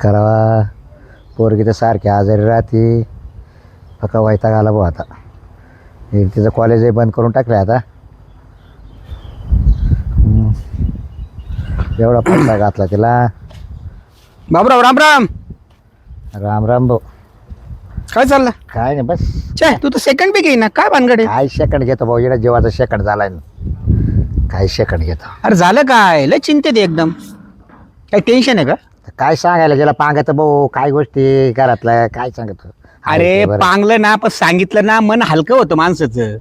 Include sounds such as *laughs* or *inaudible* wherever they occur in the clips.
करावा. पोरगी तर सारखी आजारी राहते. फका वैताग आला भाऊ आता. हे तिचं कॉलेजही बंद करून टाकलं आता. हम्म. एवढा पैसा घातला तिला. बाबूराव राम राम. राम राम भाऊ. काय चाललं? काय नाही बस. चे तू तर सेकंड बी ना काय भानगड आहे? काय सेकंड घेतो भाऊ? येणं जेवाचा सेकंड झालाय. ना काय सेकंड घेतो? अरे झालं काय? लय चिंतेत आहे एकदम. काय टेन्शन आहे का? काय सांगायला ज्याला पांगत भाऊ काय गोष्टी घरातल्या? काय सांगत? अरे पांगलं ना पण सांगितलं ना मन हलकं होतं माणसाचं.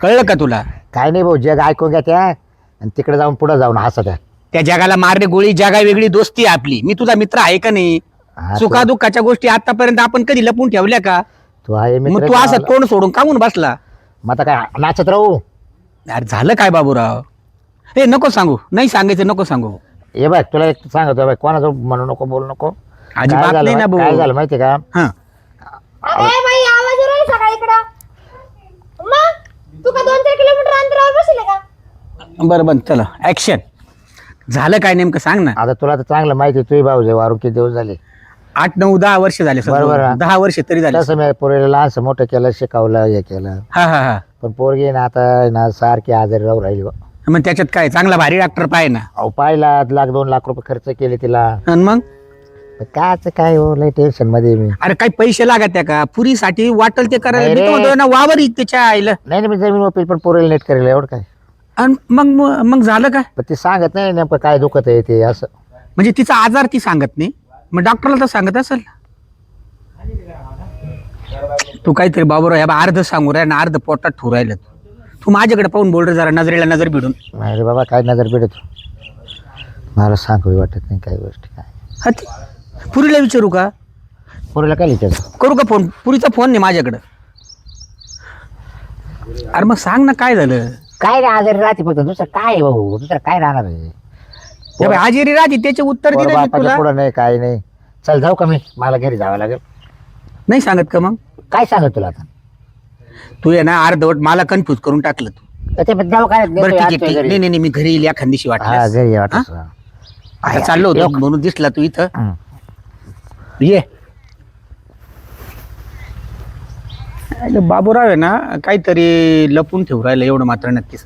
कळलं का तुला? काय नाही भाऊ जग ऐकून घ्या त्या. आणि तिकडे जाऊन पुढे जाऊन हसा त्या. त्या जगाला मारणे गोळी जगा वेगळी दोस्ती आहे आपली. मी तुझा मित्र आहे का नाही? हा, तू- सुखादुःखाच्या गोष्टी आतापर्यंत आपण कधी लपून ठेवल्या का? तू आहे मग मित्र तू असं तोंड सोडून कामून बसला? मग आता काय नाचत राहू? यार झालं काय बाबूराव? हे नको सांगू. नाही सांगायचं नको सांगू. हे बघ तुला एक सांगतो बघ कोणाचं म्हणू नको बोलू नको. अजिबात काय झालं नाही ना भाऊ. काय झालं माहिती का? हा. अरे बाई आवाज येऊ राहिला सकाळी इकडं. मग तू का दोन चार किलोमीटर अंतरावर बसले का? बरं बरं चला ऍक्शन झालं काय नेमकं? सांग ना. आता तुला तर चांगलं माहिती तुझी भाऊ जे वारू किती दिवस झाले? आठ नऊ दहा वर्ष झाले. बरोबर आहे. दहा वर्ष तरी झाले. तसं मी पोरीला लहानसं मोठं केलं शिकवलं हे केलं. हा हा हा. पण पोरगी ना आता ना सारखी आजारी राहू राहिली बा. मग त्याच्यात काय चांगला भारी डॉक्टर पाहिजे ना? अहो पाहिला लाख दोन लाख रुपये खर्च केले तिला. आणि मग? पण काच काय हो लय टेन्शनमध्ये मी. अरे काही पैसे लागत त्या का? पुरीसाठी वाटल ते करायला. नाही मी तर रे. म्हणतोय ना वावर इ त्याच्या आईला. नाही नाही मी जमीन वापील पण पोरीला नेट करेल एवढं काय? आणि मग मग झालं काय पण ती सांगत नाही नेमकं काय दुखत आहे ते असं. म्हणजे तिचा आजार ती सांगत नाही? मग डॉक्टरला तर सांगत असेल तू काहीतरी बाबूराव या अर्ध सांगू राहिला आणि अर्ध पोटात ठेवू राहिलं तू. तू माझ्याकडे पाहून बोल रे जरा नजरेला नजर भिडून अरे बाबा काय नजर पिडत मला सांगू वाटत नाही काही गोष्टी काय. हा ती पुरीला विचारू का? पोरीला काय लिहितात करू का फोन? पुरीचा फोन नाही माझ्याकडं. अरे मग सांग ना काय झालं? काय रे आजारी राहते फक्त. दुसरं काय आहे भाऊ? दुसरं काय राहणार आहे? या बाई, आजेरी राहते त्याचे उत्तर पोर दिलं मी बापाच्या तुला. पुढं नाही काय नाही. चल जाऊ का मी? मला घरी जावं लागेल. नाही सांगत का मग? काय सांगत तुला आता? तू आहे ना अर्धवट मला कन्फ्यूज करून टाकलं तू. ठीक आहे ठीक. नाही नाही नाही, मी घरी येईल एखाद दिवशी हा वाटलं घरी ये वाटत आता चाललो होतो म्हणून दिसला तू इथं. हं. ये. अरे बाबूराव आहे ना काहीतरी लपून ठेवू राहिलं एवढं मात्र नक्कीच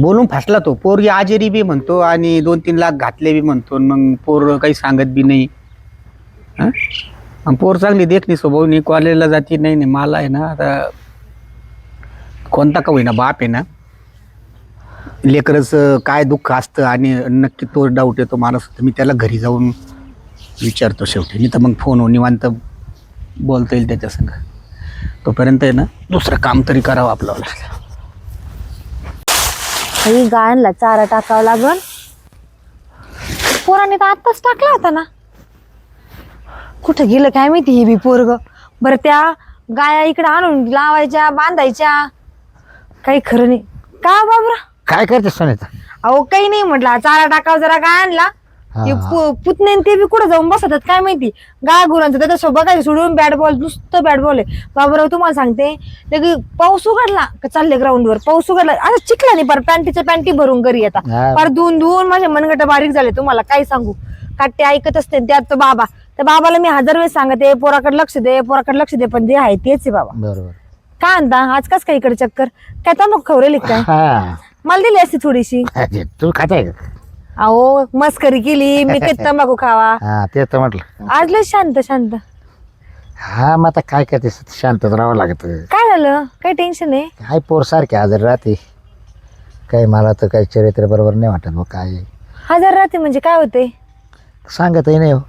बोलून फासला तो. पोरगी आजेरी बी म्हणतो आणि दोन तीन लाख घातले बी म्हणतो. आणि मग पोर काही सांगत बी नाही. हं? आणि पोर चांगली देखणी नाही कॉलेजला जाती नाही नाही मला आहे ना आता कोणता का होईना बाप आहे ना. लेकरचं काय दुःख असतं आणि नक्की तो डाऊट येतो माणूस तर मी त्याला घरी जाऊन विचारतो शेवटी. नाही तर मग फोन निवांत बोलता येईल त्याच्या संग. तोपर्यंत आहे ना दुसरं काम तरी करावं आपल्याला. गायनला चारा टाकावा लागल. पोराने तर आत्ताच टाकला होता ना. कुठं गेलं काय माहिती हे बी पोरग? बरं त्या गाया इकडे आणून लावायच्या बांधायच्या. काही खरं नाही. का बाबरा काय करते सोनेता अहो काही नाही म्हटलं. चारा टाकावा जरा गाय आणला. ते हा. पु- पुतणे आणि ते बी कुठं जाऊन बसतात काय माहिती? गाय गुरांचं त्याच्या सोबत काय सोडून बॅट बॉल नुसतं बॅट बॉल आहे. बाबूराव तुम्हाला सांगते लगे पाऊस उघडला का चालले ग्राउंडवर पाऊस उघडला असं चिखला नाही पर पॅन्टीच्या पॅन्टी भरून घरी हा. येतात पर धुवून धुवून माझे मनगट बारीक झाले तुम्हाला काय सांगू? काट्टे ऐकत असते त्यात तो बाबा. त्या बाबाला मी हजार वेळेस सांगते पोराकडे लक्ष दे पोराकडे लक्ष दे पण जे आहे तेच आहे बाबा. बरोबर. काय म्हणता आज कस काय इकडे चक्कर? काय तंबाखू खवरेली काय हा. मला दिली असती थोडीशी. अरे, तू खाताय का? अहो मस्करी केली मी *laughs* काही तंबाखू खावा? हा ते तर म्हटलं. आज लय शांत शांत. हा मग आता काय करते? शांतच राहावं लागत. काय झालं? काही टेन्शन आहे? काय पोर सारखे आजारी राहते. काही मला तर काही चरित्र बरोबर नाही वाटत मग काय. हजार राहते म्हणजे काय होते सांगतही नाही हो.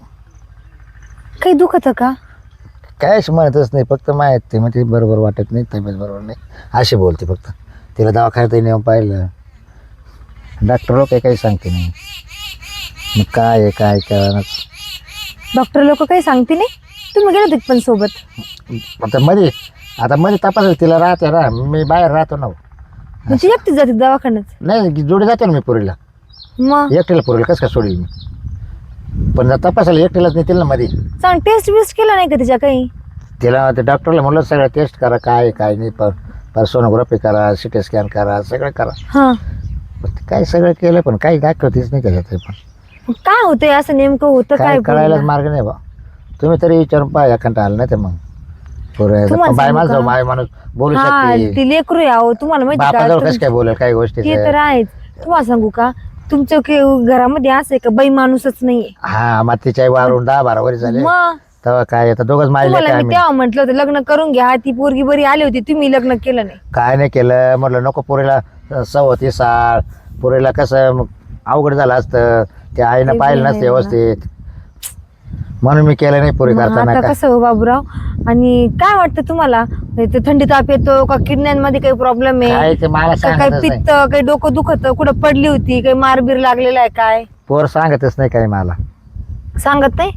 काही दुखत का? कायच म्हणतच नाही फक्त माहीत ते म्हणजे बरोबर वाटत नाही तब्येत बरोबर नाही. अशी बोलते फक्त. तिला दवाखान्यातही नेऊन पाहिलं. डॉक्टर लोक काही सांगते नाही. मग काय आहे काय काय डॉक्टर लोक काही सांगते नाही? तुम्ही गेले होते पण सोबत? आता मध्ये आता मध्ये तपास तिला राहते राह. मी बाहेर राहतो ना हो. मग ती एकटीच जाते दवाखान्यात? नाही जोडी जाते ना मी पुरीला. मग? एकटीला पुरीला कसं काय सोडील मी? पण जर तपासायला एकटीलाच नेतील ना मध्ये सांग टेस्ट बिस्ट केला नाही का तिच्या काही? तिला ते डॉक्टरला म्हणलं सगळं टेस्ट करा काय आहे, काय नाही पर पर सोनोग्राफी करा सी टी स्कॅन करा सगळं करा. हा. पण ते काय सगळं केलं पण काही दाखवतेच नाही त्याच्यात ते पण. काय होतंय असं नेमकं होतं काय काय कळायलाच? मार्ग नाही बा. तुम्ही तरी विचारून पाहा एखादा आलं नाही ते मग. पुरे तुम्हाला बाय सांगू माणूस का? बाय माणूस बोलू हा शकते. ती लेकरू आहे अहो तुम्हाला माहिती बापाजवळ कसं तुम- काय बोलेल काही गोष्टी ते तर आहेच. तुम्हाला सांगू का? तुमच्या के- घरामध्ये असं आहे का? बाई माणूसच नाहीये. हा मग तिच्या वारून दहा बारा वरी झाले. मग? तेव्हा काय आता दोघच मारले तुम्हाला काय मी आम्ही? तेव्हा म्हटलं होतं लग्न करून घ्या. ती पोरगी बरी आली होती तुम्ही लग्न केलं नाही. काय नाही केलं. म्हटलं नको पुरीला सवती साळ पुरीला कसं मग अवघड झालं असतं. ते आईनं पाहिलं नसतं व्यवस्थित. म्हणून मी केलं नाही पुरी मग करताना आता काय. कसं हो बाबूराव? आणि काय वाटतं तुम्हाला? थंडी ताप येतो का किडण्यांमध्ये काही प्रॉब्लेम आहे? काय ते मला का काही सांगतच नाही. पित्त काही डोकं दुखत कुठं पडली होती काही मारबीर लागलेला आहे काय? पोर सांगतच नाही काही मला. सांगत नाही?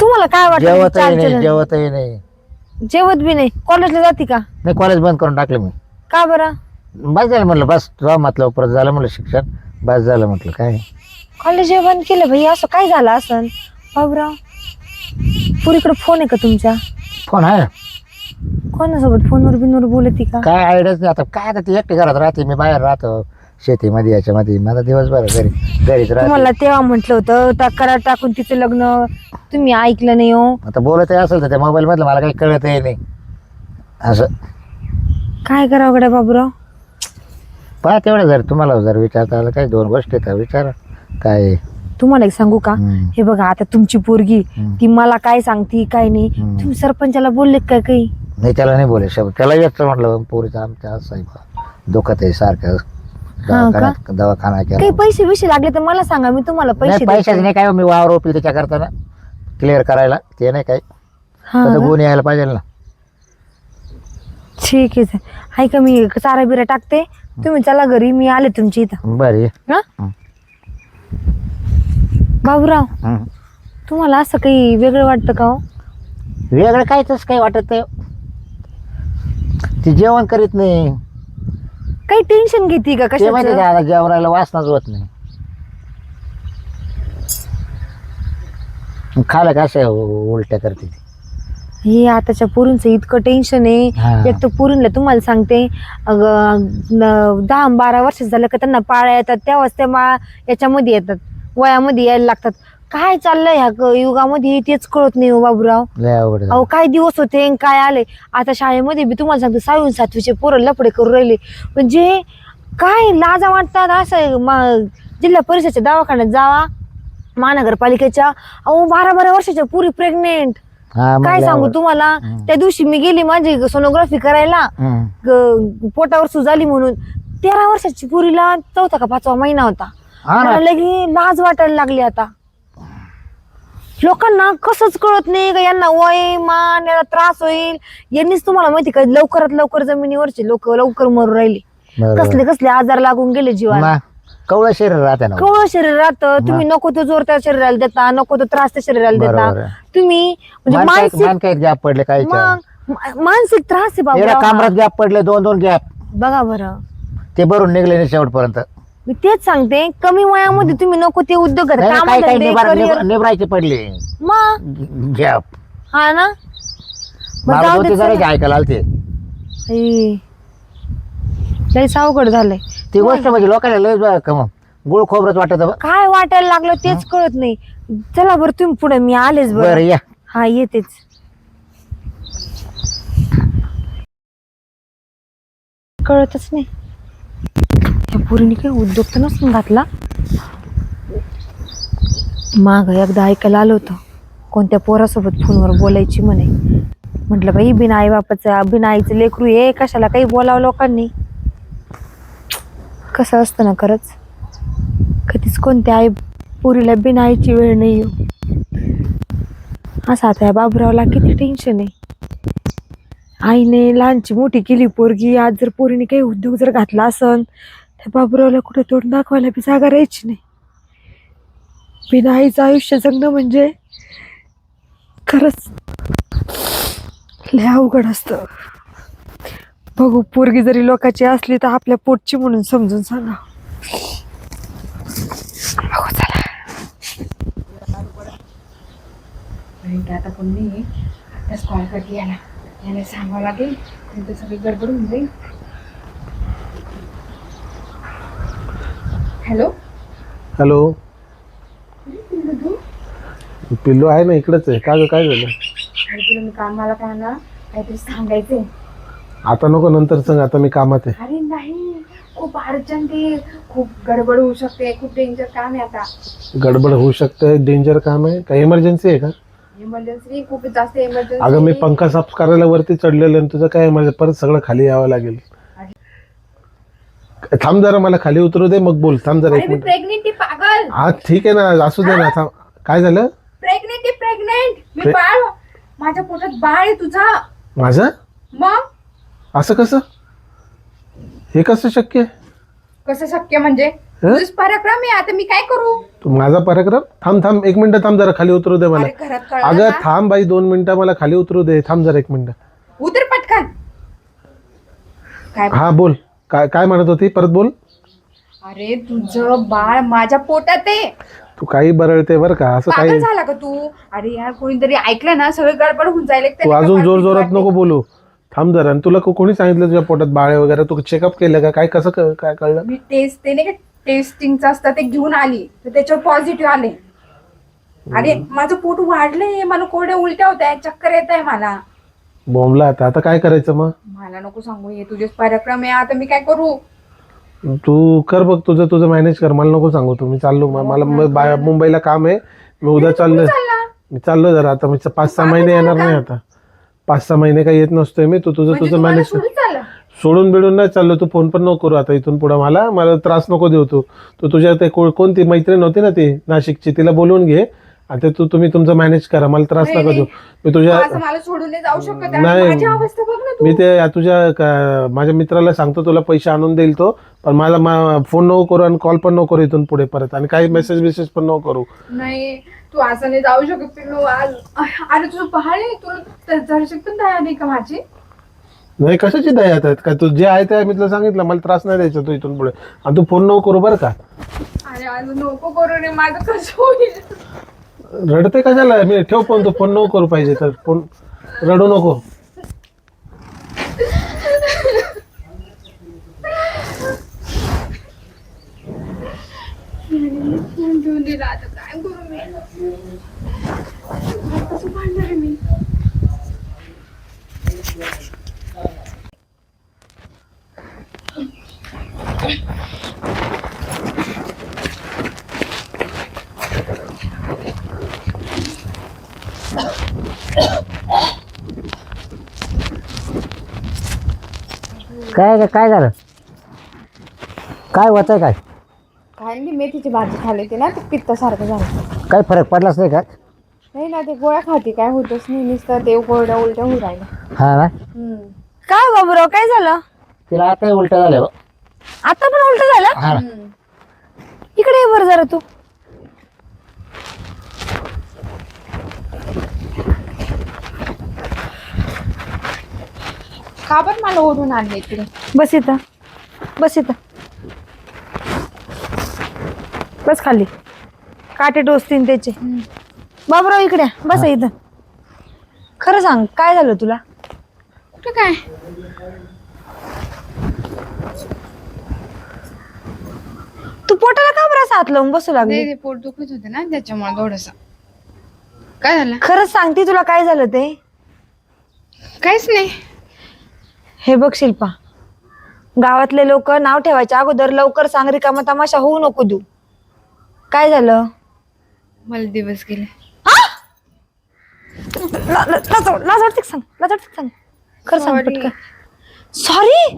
तुम्हाला काय वाटतं? जेवतही नाही? जेवतही नाही. जेवत बी नाही. कॉलेजला जाते का? नाही कॉलेज बंद करून टाकलं मी. का बरं? बस झालं म्हटलं बस तुझा म्हटलं परत झालं म्हटलं शिक्षण बस झालं म्हटलं काय? कॉलेज बंद केलं भाई असं काय झालं असं बाबूराव पुरीकडे फोन आहे का तुमच्या फोन आहे? कोणासोबत फोनवर बिनवर बोलती का? काय आयडियाच नाही आता काय आता ती एकटी घरात राहते मी बाहेर राहतो शेतीमध्ये याच्यामध्ये माझा दिवसभर घरी घरीच राहते. तुम्हाला तेव्हा म्हटलं होतं करार टाकून तिचं लग्न तुम्ही ऐकलं नाही हो. आता बोलत असेल तर त्या मोबाईल मधलं मला काही कळतही नाही. असं. काय करावं गड्या बाबूराव? पहा तेवढं जर तुम्हाला जर विचारता आलं काही दोन गोष्टी तर विचारा. काय तुम्हाला एक सांगू का? हम्म. हे बघा आता तुमची पोरगी हम्म. ती मला काय सांगती काय नाही. हम्म. तुम्ही सरपंचाला बोलले काय काही? नाही त्याला नाही बोले शब्द त्याला येत म्हटलं पोरीचं आमच्या असं आहे बा. दुखत आहे सारखं. दवाखान्यात दवाखाना केला काही पैसे बिशे लागले तर मला सांगा मी तुम्हाला पैसे नाही पैशाच देते. नाही काय हो, मी वावर ओपी त्याच्या करताना. क्लिअर करायला ते नाही काय हा का? गुण यायला पाहिजे ना. ठीक आहे. हाय का मी चारा बिरा टाकते. तुम्ही चला घरी मी आले तुमच्या इथं. बरं ये. हा? हं. बाबूराव हं. तुम्हाला असं काही वेगळं वाटतं का हो? वेगळं काय तसं काही वाटत नाही. ती जेवण करीत नाही. काही टेन्शन घेते का ते माहिती कशाचं का आता जेवणाला वासनाच होत नाही. मग खायला का असं उलट्या करते ती? हे आताच्या पोरींचं इतकं टेन्शन आहे. एक तर पोरींला तुम्हाला सांगते अगं, न- दहा बारा वर्ष झालं का त्यांना पाळ्या येतात तेव्हाच त्या मा याच्यामध्ये येतात वयामध्ये यायला लागतात काय चाललंय ह्या क- युगामध्ये तेच कळत नाही हो बाबूराव लय अवघड झालं. अहो काय दिवस होते काय आले आता शाळेमध्ये बी तुम्हाला सांगते सहावी सातवीचे पोरं लफडे करू राहिले म्हणजे काय लाजा वाटतात असं आहे. मा- जिल्हा परिषदेच्या दवाखान्यात जावा महानगरपालिकेच्या अहो बारा बारा वर्षाच्या पुरी प्रेग्नेंट हा, मग काय सांगू. तुम्हाला. त्या दिवशी मी गेली माझी सोनोग्राफी करायला. ग- पोटावर सुजाली म्हणून. तेरा वर्षाची पुरीला चौथा का पाचवा महिना होता. हा ना. मला लगे लाज वाटायला लागली आता. लोकांना कसंच कळत नाही का यांना वय मान याला त्रास होईल. यांनीच तुम्हाला माहिती का लवकरात लवकर जमिनीवरचे लोक लवकर मरू राहिले. बरोबर. कसले कसले आजार लागून गेले जीवाला. कवळं शरीर राहते ना. कवळ शरीर राहतं. तुम्ही नको तो जोर त्या शरीराला देता नको तो त्रास त्या शरीराला बरोबर देता आहे. तुम्ही म्हणजे मानसिक मान काय गॅप पडले काय मग मा- मानसिक त्रास आहे बाबा. कामरात गॅप पडले दोन दोन गॅप. बघा बरं. ते भरून निघले नाही शेवटपर्यंत. मी तेच सांगते कमी वयामध्ये तुम्ही नको ते उद्योग करा. नाही, कामधंदे, निभा- career. निभरायचे पडले. मग? गॅप. हा ना? मग मला जाऊ होते दे जरा चला. ऐकायला आलते. आई. लयच अवघड झालंय. ती गोष्ट म्हणजे लोकांना लय गुळ खोबरच वाटत. काय वाटायला लागलं तेच कळत नाही. चला बरं तुम्ही पुढे मी आलेच बरं. बरं या. हा येतेच. कळतच नाही. त्या पोरीने काही उद्योग तर नसून घातला? माग एकदा ऐकायला आलं होतं. कोणत्या पोरासोबत फोनवर बोलायची म्हणे. म्हटलं बाई बिना आई बापाचं बिना आईचं लेकरू आहे कशाला काही बोलावं लोकांनी? कसं असतं ना खरंच? कधीच कोणत्या आई पोरीला बिना आईची वेळ नाही येऊ. असं आता या बाबुरावला किती टेन्शन आहे. आईने लहानची मोठी केली पोरगी आज जर पोरीने काही उद्योग जर घातला असन त्या बाबुरावला कुठे तोंड दाखवायला बी जागा राहायची नाही. बिना आईचं आयुष्य जगणं म्हणजे खरंच लय अवघड असतं. बघू पोरगी जरी लोकांची असली तर आपल्या पोटची म्हणून समजून सांगा. बघू चला. आता कोण आताच कॉल करते याला. सांगावं लागेल. नंतर सगळी गडबड होऊन जाईल. हॅलो? हॅलो? पिल्लू आहे ना इकडंच आहे. का ग काय झालं? तुला मी कामाला काय ना काहीतरी सांगायचंय. आता नको नंतर सांग आता मी कामात आहे. अरे नाही खूप अर्जंट आहे. खूप गडबड होऊ शकते खूप डेंजर काम आहे आता. गडबड होऊ शकते डेंजर काम आहे. काही इमर्जन्सी आहे का? इमर्जन्सी खूप जास्त इमर्जन्सी अगं मी पंखा साफ करायला वरती चढलेलो आणि तुझं काय म्हणजे परत सगळं खाली यावं लागेल. थांब जरा मला खाली उतरू दे मग बोल. थांब जरा अरे एक मी मिनिट. प्रेग्नेंट पागल. हा ठीक आहे ना असू दे ना थांब. काय झालं? प्रेग्नेंट प्रेग्नेंट मी बाळ माझ्या पोटात बाळ आहे तुझा. माझं? मग? असं कसं? हे कसं शक्य? आहे कसं शक्य म्हणजे? हं? पराक्रम आहे आता मी काय करू? तू माझा पराक्रम? थांब थांब एक मिनिट थांब जरा खाली उतरू दे मला. अरे घरात कळलं अगं ना? थांब बाई दोन मिनिटं मला खाली उतरू दे. थांब जरा एक मिनिट. उतर पटकन. काय हा बोल. काय काय म्हणत होती? परत बोल. अरे तुझं बाळ माझ्या पोटात आहे. तू काही बरळते बरं का? असं पागल काही झाला का तू? अरे यार कोणीतरी ऐकलं ना सगळं गडबड होऊन जाईल. एक तू अजून जोर जोरात. नको बोलू. थांब जरा आणि तुला को- कोणी सांगितलं तुझ्या पोटात बाळे वगैरे? तू चेकअप केलं का? काय कसं क- काय कळलं? मी टेस्ट ते नाही का टेस्टिंगचं असतं ते घेऊन आली. तर त्याच्यावर पॉझिटिव्ह आले. अरे माझं पोट वाढलंय मला कोरड्या उलट्या होत आहे चक्कर येत आहे मला. बोंबला आता. आता काय करायचं मग? मला नको सांगू हे तुझेच पराक्रम आहे आता मी काय करू? तू कर बघ तुझं तुझं मॅनेज कर. मला नको सांगू तू. मी चाललो. म- मला म- बा- मुंबईला काम आहे. मी उद्या चाललोय. चालला. मी चाललो जरा. आता मी पाच सहा महिने येणार नाही आता. पाच सहा महिने काही येत नसतोय मी. तू तुझं म्हणजे तुझं मॅनेज सोडून बिडून नाही चाललो. तू फोन पण नको करू आता इथून पुढे मला. मला त्रास नको देऊ तू. तू तुझ्या ते कोणती मैत्रीण होती ना ती नाशिकची? तिला बोलवून घे. आता तू तुम्ही तुमचं मॅनेज करा. मला त्रास नाही, नका देऊ. मी तुझ्या असं मला सोडून नाही जाऊ शकत. आणि नाही. माझी अवस्था बघ ना तू. मी ते तुझ्या का- माझ्या मित्राला सांगतो तुला पैसे आणून देईल तो. पण मला मा- फोन नको करू आणि कॉल पण नको करू इथून पुढे परत. आणि काही मेसेज बिसेज पण नको करू. नाही. तू असं नाही जाऊ शकत. पिल्लू आज अरे तुझं पहाड तुला जरा पण दया नाही का माझी? नाही कशाची दया आहेत का तू जे आहे ते मी तुला सांगितलं. मला त्रास नाही द्यायचा तू इथून पुढे. आणि तू फोन नको करू बरं का. अरे आज नको करू रे. माझं कसं होईल? रडते कशाला? मी ठेव पण तू फोन नको करू पाहिजे तर. फोन रडू नको. *laughs* काय आहे मी काय काय झालं? काय होतंय काय? काय नाही मेथीची भाजी खाल्ली होती ना ते पित्तासारखं झालं. काही फरक पडलाच नाही का? नाही ना ते गोळ्या खाती काय होतच नाही नुसतं ते गोळ्या उलट्या होऊ राहिल्या हा ना? काय बाबूराव काय झालं? तिला आता उलट झालं आता पण उलट झालं? हा ना. इकडे ये बरं जरा तू. का पण मला ओढून आणले इकडे बस इथं. बस इथं. बस खाली. काटे टोचतील त्याचे. बाबूराव इकडे. बस इथं. खरं सांग काय झालं तुला? कुठं काय? तू पोटाला का बरं असं हात लावून बसू लागली? ते पोट दुखत होते ना त्याच्यामुळे थोडस. काय झालं? खरंच सांगते तुला काय झालं ते. काहीच नाही. हे बघ शिल्पा गावातले लोक नाव ठेवायच्या अगोदर लवकर सांग रिकामा तमाशा होऊ नको देऊ. काय झालं? मला दिवस गेले. ला- ला- लाज वाट- लाज वाटते का सांग लाज वाटते का सांग. खरं सांग Sorry. पटकन. सॉरी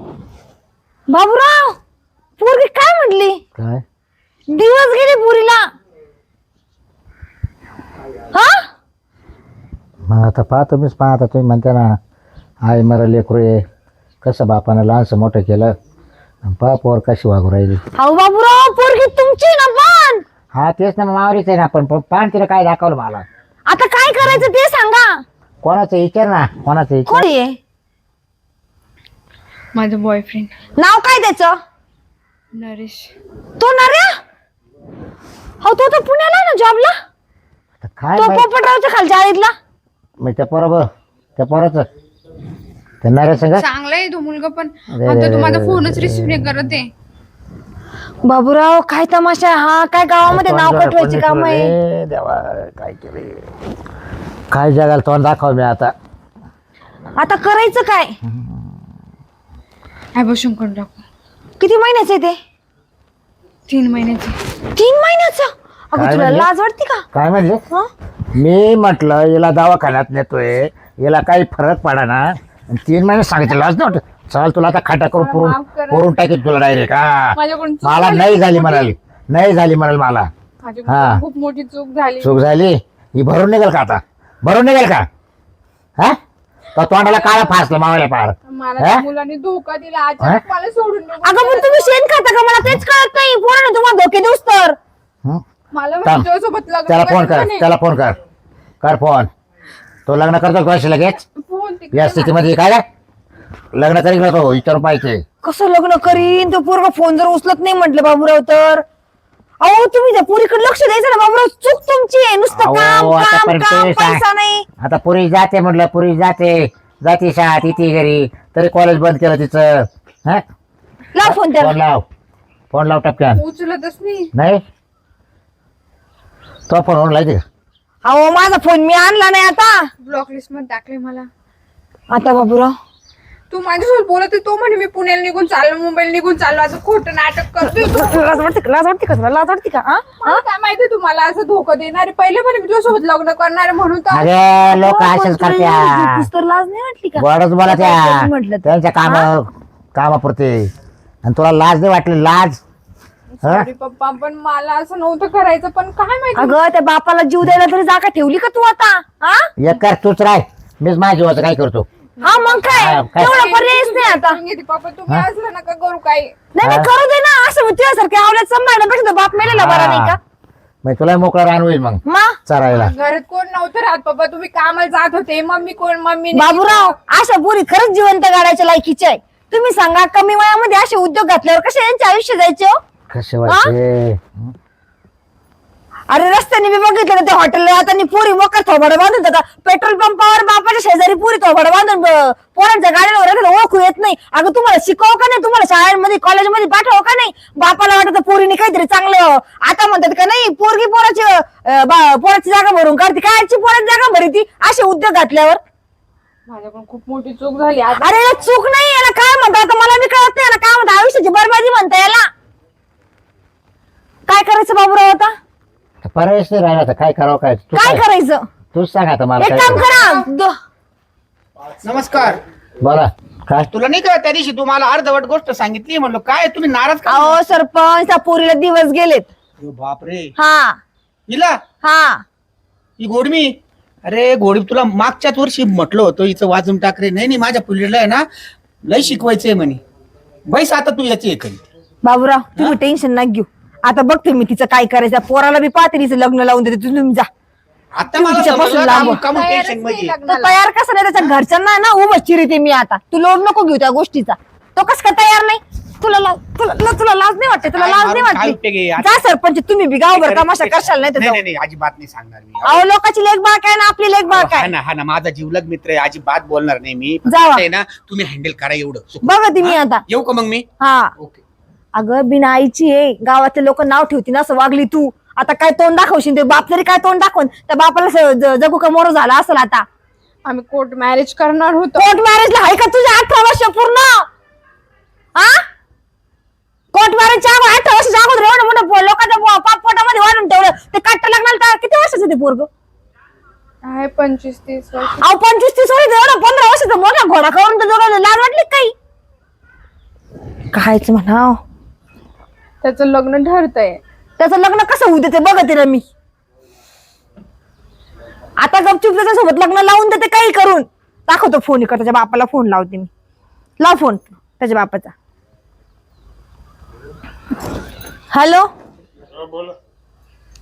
बाबूराव पोरगी काय म्हटली काय? दिवस गेले पुरीला. हा? मग आता पाहतो मीच पाहता तुम्ही म्हणता ना आई मला लेकरू आहे. कसं बापानं लहानसं मोठं केलं? पहा पोर कशी वागू राहिली? अहो बाबूराव पोरगी तुमची ना पण! हा तेच ना मावरीच आहे ना पण पण पान तिला काय दाखवलं मला? आता काय करायचं ते सांगा! कोणाचं विचार ना कोणाचं विचार? कोणी आहे माझं बॉयफ्रेंड नाव काय त्याचं? नरेश. तो नर्या हो तो तर पुण्याला आहे ना जॉबला? आता काय तो माहीत? पोपटरावच्या खालच्या आळीतला? मग त्या पोरा त्या पोराचं. त्या नऱ्या संग. चांगला आहे तो मुलगा पण. आता तू माझा फोनच रिसिव्ह नाही करत आहे. बाबूराव काय तमाशा आहे? हा काय गावामध्ये नाव जरा काम आहे देवा काय केले काय जगाला तोंड दाखव मी आता. आता करायचं काय? बसून करून टाकू किती महिन्याचं आहे ते? तीन महिन्याची. तीन महिन्याचं? अगं काय तुला? लाज वाटते का? काय म्हणले? हं? मी म्हटलं याला दवाखान्यात नेतोय. याला काही फरक पडा ना. तीन महिने सांगितलं लाज नव्हतं चल तुला आता खाटा करून पुरून माफ करा. पुरून टाकेल तुला डायरेक्ट हा. माझ्याकडून चूक मला झाली. नाही झाली म्हणाली नाही झाली म्हणाल मला. माझ्याकडून हा. खूप मोठी चूक झाली. चूक झाली? ही भरून निघेल का आता? भरून निघेल का? हा? तो तोंडाला काळा फासला मावायला पार. मला हा? मुलांनी धोका दिला. अचानक मला सोडून निघून अगं पण तुम्ही शेण खाता का? मला तेच कळत नाही. पोराने तुम्हाला धोके देऊस तर? हं? मला थांब. तुझ्यासोबत लग्न त्याला फोन कर नाही. त्याला फोन कर. कर फोन. तो लग्न करतो कशी लगेच? या स्थितीमध्ये काय? लग्न करील का तो विचारून पाहिजे कसं लग्न करीन? तो पोरगा फोन जर उचलत नाही म्हटलं बाबूराव तर? अहो तुम्ही त्या पोरीकडे लक्ष द्यायचं ना बाबूराव. चूक तुमची आहे. नुसतं अहो, काम काम आतापर्यंत काम. पैसा नाही. आता पुरी जाते म्हटलं पुरी जाते. जाते शाळेत येते घरी. तरी कॉलेज बंद केलं तिचं. हा? लाव फोन त्याला. फोन लाव. फोन लाव टपक्यान. उचलतच नाही. नाही? तो फोन का अहो माझा फोन मी आणला नाही आता. ब्लॉक लिस्टमध्ये टाकले मला. आता बाबूराव? तू माझ्यासोबत बोलत होती, तो म्हणे मी पुण्याला निघून चाललो मुंबईला निघून चाललो असं खोटं नाटक करतोय तू. *laughs* लाज वाटते का? लाज वाटते का तुला लाज वाटते का? हा? मला काय माहिती तुम्हाला असं धोका देणारे पहिले म्हणे मी तुझ्यासोबत लग्न करणार आहे म्हणून तर. अरे लोक असेच तुला करत्या तर लाज नाही वाटली का? बोला म्हटलं तर. त्यांच्या काम कामापुरते. आणि तुला लाज नाही वाटली? लाज. हा? पप्पा पण मला असं नव्हतं करायचं पण काय माहिती? अगं त्या बापाला जीव द्यायला तरी जागा ठेवली का तू आता? हा? एक कर तूच राय मीच माझ्या जीवाचं काय करतो? हा मग काय? हा, काय? तेवढा पर्यायच नाही आता. समजून घेते पप्पा तुम्ही असलं नका करू काही. नाही नाही हा. करू दे ना असं तुझ्यासारखे आवल्यात सांभाळण्यापेक्षा तो बाप मेलेला बरा नाही का? मग तुला मोकळा रान होईल मग मा? चरायला. घरात कोण नव्हतं राहत पप्पा तुम्ही कामाला जात होते मम्मी कोण मम्मी बाबूराव अशा पुरी खरंच जिवंत गाडायच्या लायकीचे आहे. तुम्ही सांगा कमी वयामध्ये असे उद्योग घातल्यावर कसे यांचे आयुष्य जायचे हो? कसे वाटते अरे रस्त्याने मी बघितलं ना त्या हॉटेलला आता पुरी मोकर थोबाड बांधून आता पेट्रोल पंपावर बापाच्या शेजारी पुरी थोबाड बांधून ब- पोरांच्या गाडीवर येतात, ओळखू येत नाही. अगं तुम्हाला शिकव का नाही? तुम्हाला शाळेमध्ये कॉलेजमध्ये पाठव का नाही? बापाला वाटत पोरीने काहीतरी चांगलं. आता म्हणतात का नाही पोरगी पोराची अं, बा- पोराची जागा भरून काढते. काय आजची पोराची जागा भरी ती असे उद्योग घातल्यावर. माझ्याकडून खूप मोठी चूक झाली. आता अरे याला चूक नाही याला काय म्हणतात आता मला बी कळत नाही याला काय म्हणतात आयुष्याची बरबादी म्हणता याला. काय करायचं बाबूराव आता? पर्यायच नाही राहिला आता काय करावं काय? तू काय करायचं? तूच सांग आता मला एक काय काम करावं. करा. द- नमस्कार. बोला काय? तुला नाही का त्या दिवशी तुम्हाला अर्धवट गोष्ट सांगितली म्हणलो काय? तुम्ही नाराज का? अहो सरपंच त्या पोरीला दिवस गेलेत. अरे बापरे. हा. हिला? हा. ही गोडमी? अरे गोडी तुला मागच्याच वर्षी म्हटलं होतं हिचं वाजून टाक रे. नाही नाही माझ्या पुलीला आहे ना लय शिकवायचंय म्हणे. बैस आता तू याची एक बाबूराव तुम्ही टेन्शन ना घेऊ. आता बघते मी तिचं काय करायचं. पोराला बी पाहते तिचं लग्न लावून देते. तुम्ही तुम्ही जा. आता मला तिच्यापासून समजलं लांब. का कामून तयारच टेन्शन नाही मध्ये. तो लग्नाला. तयार कसा नाही त्याच्या घरच्यांना ना उभं चिरिते मी आता. तू लोड नको घेऊ त्या गोष्टीचा. तो कस काय तयार नाही? तुला ला- तुला ला- तुला लाज नाही वाटते? तुला काय लाज नाही मारून काय उपयोग आहे? वाटते जा सरपंच तुम्ही बी गावभर तमाशा करशाल नाही तर नाही जाऊ. नाही, नाही, अजिबात नाही सांगणार मी. अहो लोकांची लेख बाळ काय ना आपली लेख बाळ हा काय ना हा ना माझा जीवलग मित्र आहे अजिबात बोलणार नाही मी. फक्त जावा. आहे ना तुम्ही हँडल करा एवढं. बघा ती मी आता. येऊ का मग मी? हा. ओके अगं बिना आईची आहे. गावातले लोक नाव ठेवतील असं वागली तू. आता काय तोंड दाखवशील? ते बाप तरी काय तोंड दाखवून? त्या बापाला स- ज- जगू का मोर झाला असेल आता? आम्ही कोर्ट मॅरेज करणार होतो. कोर्ट मॅरेजला आहे का तुझे अठरा वर्ष पूर्ण? हा कोर्ट मॅरेजच्या अठरा वर्षाच्या अगोदर एवढं मोठं पो- लोकांच्या पो- पाप पोटामध्ये वाढून ठेवलं. ते काट्ट लागणार तर किती वर्षाचं ते पोरग? आहे पंचवीस तीस वर्ष. अहो पंचवीस तीस वर्ष एवढं पंधरा वर्षाचा मोठा घोडा करून तर लाज वाटली का काही? कायच म्हणाव त्याचं लग्न ठरतंय. त्याचं लग्न कसं होऊ देते बघते ना मी. आता गपचूप त्याच्यासोबत लग्न लावून देते काही करून. दाखवतो फोन इकडे त्याच्या बापाला फोन लावते मी. लाव फोन त्याच्या बापाचा. हॅलो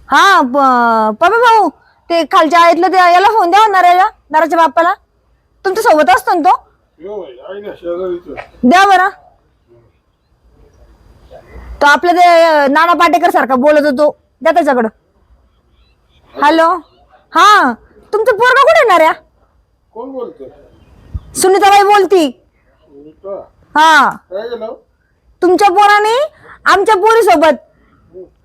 हा प- पप्पा भाऊ ते खालच्या आळीतलं ते याला फोन द्या होणार याला दाराच्या बापाला. तुमच्यासोबत असतो ना तो? द्या बरं. तो आपल्या ते नाना पाटेकर सारखा बोलत होतो. द्या त्याच्याकडं. हॅलो? हा. तुमचं पोरगा कुठे येणार या? कोण सुनीताबाई बोलती. हा. तुमच्या पोराने आमच्या पोरी सोबत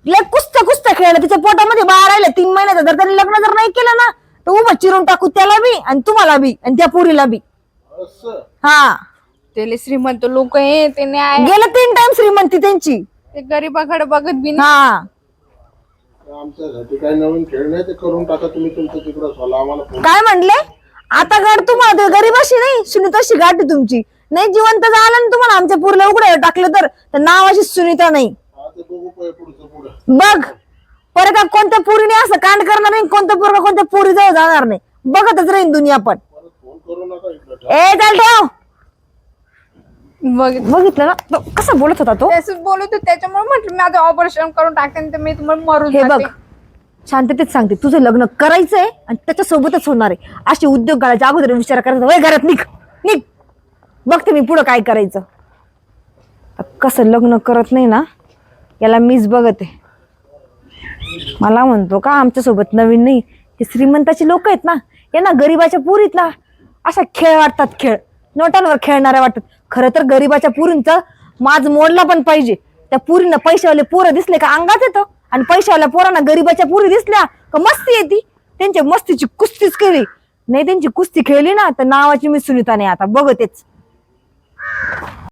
लय कुस्त्या कुस्त्या खेळलं तिच्या पोटामध्ये बाळ राहिलं. तीन महिन्याचं जर त्यांनी लग्न जर नाही केलं ना तर उभं चिरून टाकू त्याला बी आणि तुम्हाला बी आणि त्या पोरीला बी. हा. ते श्रीमंत लोक आहे ते न्याय. गेलं तीन टाइम श्रीमंती त्यांची. ते गरीबाकडे बघत बी नाही. हा आमच्यासाठी काय नवीन खेळ नाही ते करून टाका तुम्ही तुमचं तिकडं सोला आम्हाला फोन काय म्हणले? आता गाठ तुम्हाला गरीबाशी नाही सुनीताशी गाठ आहे तुमची. नाही जिवंत झालं ना तुम्हाला आमच्या पुरला उघड्या टाकलं तर. तर नावाची सुनीता नाही. हा, ते बघू पहिले पुढचं पुढं. बघ. परत का कोणत्या पोरीने असं कांड करणार नाही कोणत्या पोरगा कोणत्या पोरी जवळ जाणार नाही. बघतच राहीन दुनिया पण. फोन करू नका इकडं. ए चाल ठेव. बघ- बघितलं ना? कसा बोलत होता तो? त्याच बोलत होते त्याच्यामुळे म्हटलं मी आता ऑपरेशन करून टाकेन तर मी तुम्हाला मरून हे बघ जाते. शांततेत सांगते तुझं लग्न करायचंय आणि त्याच्या सोबतच होणार आहे. असे उद्योग करायच्या अगोदर विचार करायचा वय घरात निघ निघ. बघते मी पुढं काय करायचं. कसं लग्न करत नाही ना याला मीच बघते. मला म्हणतो का आमच्यासोबत नवीन नाही हे श्रीमंताचे लोक आहेत ना यांना गरीबाच्या पुरीत ना अशा खेळ वाटतात खेळ. नोटांवर खेळणाऱ्या वाटतात. खरं तर गरीबाच्या पुरींचं माज मोडला पण पाहिजे. त्या पुरीनं पैशावाले पोरं दिसले का अंगात येतं? आणि पैशावाल्या पोरांना गरीबाच्या पुरी दिसल्या का मस्ती येते? त्यांच्या मस्तीची कुस्तीच केली. नाही त्यांची कुस्ती खेळली ना तर नावाची मी सुनीता नाही आता बघतेच.